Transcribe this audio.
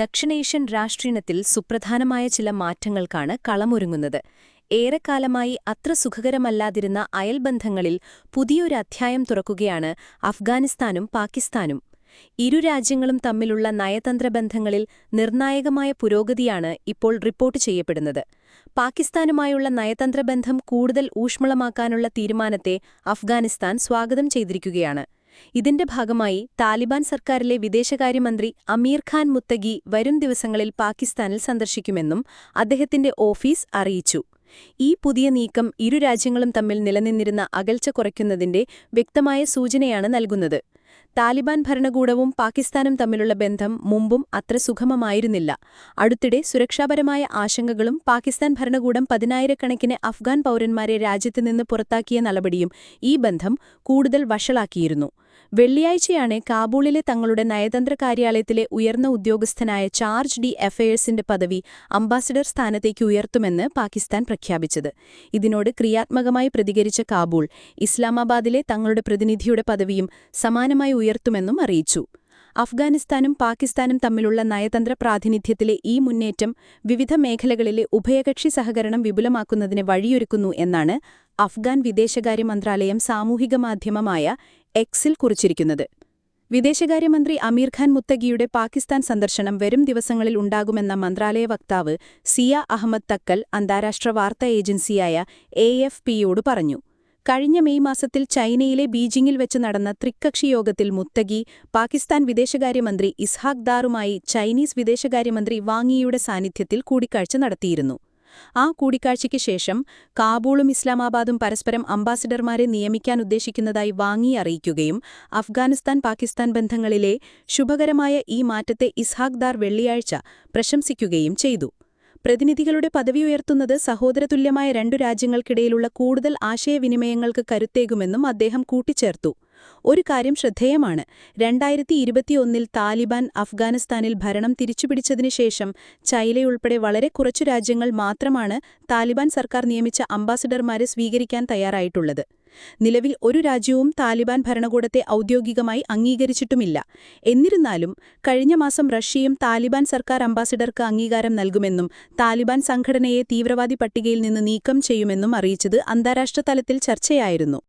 ദക്ഷിണേഷ്യൻ രാഷ്ട്രീയത്തിൽ സുപ്രധാനമായ ചില മാറ്റങ്ങൾക്കാണ് കളമൊരുങ്ങുന്നത്. ഏറെക്കാലമായി അത്ര സുഖകരമല്ലാതിരുന്ന അയൽബന്ധങ്ങളിൽ പുതിയൊരു അധ്യായം തുറക്കുകയാണ് അഫ്ഗാനിസ്ഥാനും പാകിസ്ഥാനും. ഇരു രാജ്യങ്ങളും തമ്മിലുള്ള നയതന്ത്ര ബന്ധങ്ങളിൽ നിർണായകമായ പുരോഗതിയാണ് ഇപ്പോൾ റിപ്പോർട്ട് ചെയ്യപ്പെടുന്നത്. പാകിസ്ഥാനുമായുള്ള നയതന്ത്ര ബന്ധം കൂടുതൽ ഊഷ്മളമാക്കാനുള്ള തീരുമാനത്തെ അഫ്ഗാനിസ്ഥാൻ സ്വാഗതം ചെയ്തിരിക്കുകയാണ്. ഇതിന്റെ ഭാഗമായി താലിബാൻ സർക്കാരിലെ വിദേശകാര്യമന്ത്രി അമീർ ഖാൻ മുത്തഗി വരും ദിവസങ്ങളിൽ പാകിസ്ഥാനിൽ സന്ദർശിക്കുമെന്നും അദ്ദേഹത്തിന്റെ ഓഫീസ് അറിയിച്ചു. ഈ പുതിയ നീക്കം ഇരു രാജ്യങ്ങളും തമ്മിൽ നിലനിന്നിരുന്ന അകൽച്ച കുറയ്ക്കുന്നതിന്റെ വ്യക്തമായ സൂചനയാണ് നൽകുന്നത്. താലിബാൻ ഭരണകൂടവും പാകിസ്ഥാനും തമ്മിലുള്ള ബന്ധം മുമ്പും അത്ര സുഗമമായിരുന്നില്ല. അടുത്തിടെ സുരക്ഷാപരമായ ആശങ്കകളും പാകിസ്ഥാൻ ഭരണകൂടം പതിനായിരക്കണക്കിന് അഫ്ഗാൻ പൗരന്മാരെ രാജ്യത്തുനിന്ന് പുറത്താക്കിയ നടപടിയും ഈ ബന്ധം കൂടുതൽ വഷളാക്കിയിരുന്നു. വെള്ളിയാഴ്ചയാണ് കാബൂളിലെ തങ്ങളുടെ നയതന്ത്ര കാര്യാലയത്തിലെ ഉയർന്ന ഉദ്യോഗസ്ഥനായ ചാർജ് ഡി അഫയേഴ്സിന്റെ പദവി അംബാസിഡർ സ്ഥാനത്തേക്ക് ഉയർത്തുമെന്ന് പാകിസ്ഥാൻ പ്രഖ്യാപിച്ചത്. ഇതിനോട് ക്രിയാത്മകമായി പ്രതികരിച്ച കാബൂൾ ഇസ്ലാമാബാദിലെ തങ്ങളുടെ പ്രതിനിധിയുടെ പദവിയും സമാനമായി ഉയർത്തുമെന്നും അറിയിച്ചു. അഫ്ഗാനിസ്ഥാനും പാകിസ്ഥാനും തമ്മിലുള്ള നയതന്ത്ര പ്രാതിനിധ്യത്തിലെ ഈ മുന്നേറ്റം വിവിധ മേഖലകളിലെ ഉഭയകക്ഷി സഹകരണം വിപുലമാക്കുന്നതിന് വഴിയൊരുക്കുന്നു എന്നാണ് അഫ്ഗാൻ വിദേശകാര്യ മന്ത്രാലയം സാമൂഹിക മാധ്യമമായ എക്സിൽ കുറിച്ചിരിക്കുന്നത്. വിദേശകാര്യമന്ത്രി അമീർ ഖാൻ മുത്തഗിയുടെ പാകിസ്ഥാൻ സന്ദർശനം വരും ദിവസങ്ങളിൽ ഉണ്ടാകുമെന്ന മന്ത്രാലയ വക്താവ് സിയ അഹമ്മദ് തക്കൽ അന്താരാഷ്ട്ര വാർത്താ ഏജൻസിയായ എ പറഞ്ഞു. കഴിഞ്ഞ മെയ് മാസത്തിൽ ചൈനയിലെ ബീജിംഗിൽ വെച്ച് നടന്ന ത്രികക്ഷി യോഗത്തിൽ മുത്തഗി പാകിസ്ഥാൻ വിദേശകാര്യമന്ത്രി ഇസ്ഹാഖ് ദാറുമായി ചൈനീസ് വിദേശകാര്യമന്ത്രി വാങ്ങിയുടെ സാന്നിധ്യത്തിൽ കൂടിക്കാഴ്ച നടത്തിയിരുന്നു. ആ കൂടിക്കാഴ്ചയ്ക്ക് ശേഷം കാബൂളും ഇസ്ലാമാബാദും പരസ്പരം അംബാസിഡർമാരെ നിയമിക്കാൻ ഉദ്ദേശിക്കുന്നതായി വാങ്ങി അറിയിക്കുകയും അഫ്ഗാനിസ്ഥാൻ പാകിസ്ഥാൻ ബന്ധങ്ങളിലെ ശുഭകരമായ ഈ മാറ്റത്തെ ഇസ്ഹാഖ്ദാർ വെള്ളിയാഴ്ച പ്രശംസിക്കുകയും ചെയ്തു. പ്രതിനിധികളുടെ പദവി ഉയർത്തുന്നത് സഹോദരതുല്യമായ രണ്ടു രാജ്യങ്ങൾക്കിടയിലുള്ള കൂടുതൽ ആശയവിനിമയങ്ങൾക്ക് കരുത്തേകുമെന്നും അദ്ദേഹം കൂട്ടിച്ചേർത്തു. ഒരു കാര്യം ശ്രദ്ധേയമാണ്. രണ്ടായിരത്തി ഇരുപത്തിയൊന്നിൽ താലിബാൻ അഫ്ഗാനിസ്ഥാനിൽ ഭരണം തിരിച്ചുപിടിച്ചതിനു ശേഷം ചൈനയുൾപ്പെടെ വളരെ കുറച്ചു രാജ്യങ്ങൾ മാത്രമാണ് താലിബാൻ സർക്കാർ നിയമിച്ച അംബാസിഡർമാരെ സ്വീകരിക്കാൻ തയ്യാറായിട്ടുള്ളത്. നിലവിൽ ഒരു രാജ്യവും താലിബാൻ ഭരണകൂടത്തെ ഔദ്യോഗികമായി അംഗീകരിച്ചിട്ടുമില്ല. എന്നിരുന്നാലും കഴിഞ്ഞ മാസം റഷ്യയും താലിബാൻ സർക്കാർ അംബാസിഡർക്ക് അംഗീകാരം നൽകുമെന്നും താലിബാൻ സംഘടനയെ തീവ്രവാദി പട്ടികയിൽ നിന്ന് നീക്കം ചെയ്യുമെന്നും അറിയിച്ചത് അന്താരാഷ്ട്ര തലത്തിൽ ചർച്ചയായിരുന്നു.